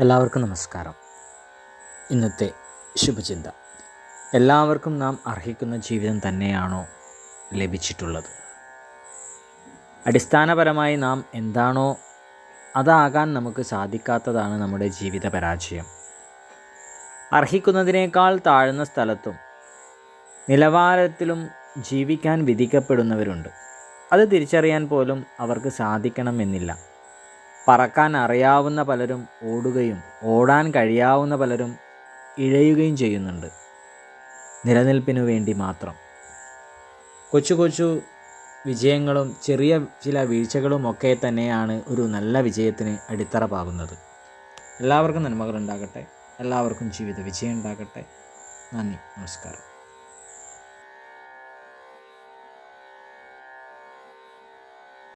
എല്ലാവർക്കും നമസ്കാരം. ഇന്നത്തെ ശുഭചിന്ത. എല്ലാവർക്കും നാം അർഹിക്കുന്ന ജീവിതം തന്നെയാണോ ലഭിച്ചിട്ടുള്ളത്? അടിസ്ഥാനപരമായി നാം എന്താണോ അതാകാൻ നമുക്ക് സാധിക്കാത്തതാണ് നമ്മുടെ ജീവിത പരാജയം. അർഹിക്കുന്നതിനേക്കാൾ താഴ്ന്ന സ്ഥലത്തും നിലവാരത്തിലും ജീവിക്കാൻ വിധിക്കപ്പെടുന്നവരുണ്ട്. അത് തിരിച്ചറിയാൻ പോലും അവർക്ക് സാധിക്കണമെന്നില്ല. പറക്കാൻ അറിയാവുന്ന പലരും ഓടുകയും ഓടാൻ കഴിയാവുന്ന പലരും ഇഴയുകയും ചെയ്യുന്നുണ്ട്. നിലനിൽപ്പിനു വേണ്ടി മാത്രം. കൊച്ചു കൊച്ചു വിജയങ്ങളും ചെറിയ ചില വീഴ്ചകളും ഒക്കെ തന്നെയാണ് ഒരു നല്ല വിജയത്തിന് അടിത്തറ പാകുന്നത് എല്ലാവർക്കും നന്മകൾ ഉണ്ടാകട്ടെ. എല്ലാവർക്കും ജീവിത വിജയം ഉണ്ടാകട്ടെ. നന്ദി. നമസ്കാരം.